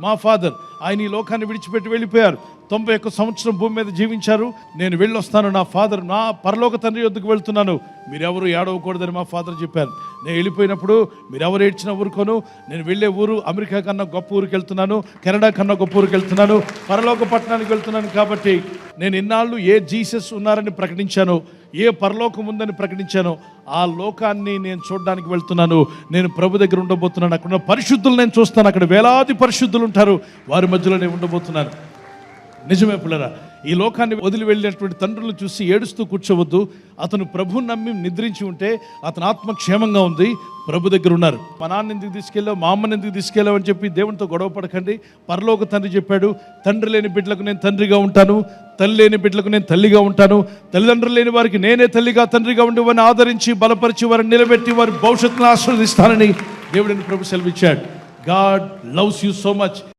మా ఫాదర్ ఆయన ఈ లోకాన్ని విడిచిపెట్టి వెళ్ళిపోయారు. తొంభై ఒక్క సంవత్సరం భూమి మీద జీవించారు. నేను వెళ్ళొస్తాను. నా ఫాదర్ నా పరలోక తండ్రి యొద్దకు వెళ్తున్నాను. మీరెవరు ఏడవకూడదని మా ఫాదర్ చెప్పారు. నేను వెళ్ళిపోయినప్పుడు మీరెవరు ఏడ్చిన ఊరుకోను. నేను వెళ్ళే ఊరు అమెరికా కన్నా గొప్ప ఊరికి వెళ్తున్నాను. కెనడా కన్నా గొప్ప ఊరికి వెళ్తున్నాను. పరలోక పట్టణానికి వెళ్తున్నాను కాబట్టి నేను ఇన్నాళ్ళు ఏ జీసస్ ఉన్నారని ప్రకటించాను ఏ పరలోకం ఉందని ప్రకటించానో ఆ లోకాన్ని నేను చూడడానికి వెళ్తున్నాను. నేను ప్రభు దగ్గర ఉండబోతున్నాను. అక్కడ పరిశుద్ధులు నేను చూస్తాను. అక్కడ వేలాది పరిశుద్ధులు ఉంటారు. వారి మధ్యలో నేను ఉండబోతున్నాను. నిజమే పిల్లరా ఈ లోకాన్ని వదిలి వెళ్ళినటువంటి తండ్రులు చూసి ఏడుస్తూ కూర్చోవద్దు. అతను ప్రభు నమ్మి నిద్రించి ఉంటే అతని ఆత్మ క్షేమంగా ఉంది. ప్రభు దగ్గర ఉన్నారు. మా నాన్న ఎందుకు తీసుకెళ్ళావు? మా అమ్మని ఎందుకు తీసుకెళ్ళావు అని చెప్పి దేవునితో గొడవ పడకండి. పరలోక తండ్రి చెప్పాడు తండ్రి లేని బిడ్డలకు నేను తండ్రిగా ఉంటాను. తల్లి లేని బిడ్డలకు నేను తల్లిగా ఉంటాను. తల్లిదండ్రులు లేని వారికి నేనే తల్లిగా తండ్రిగా ఉండి వారిని ఆదరించి బలపరిచి వారిని నిలబెట్టి వారి భవిష్యత్తును ఆశీర్వదిస్తానని దేవుడిని ప్రభు సెలవిచ్చాడు. God loves you so much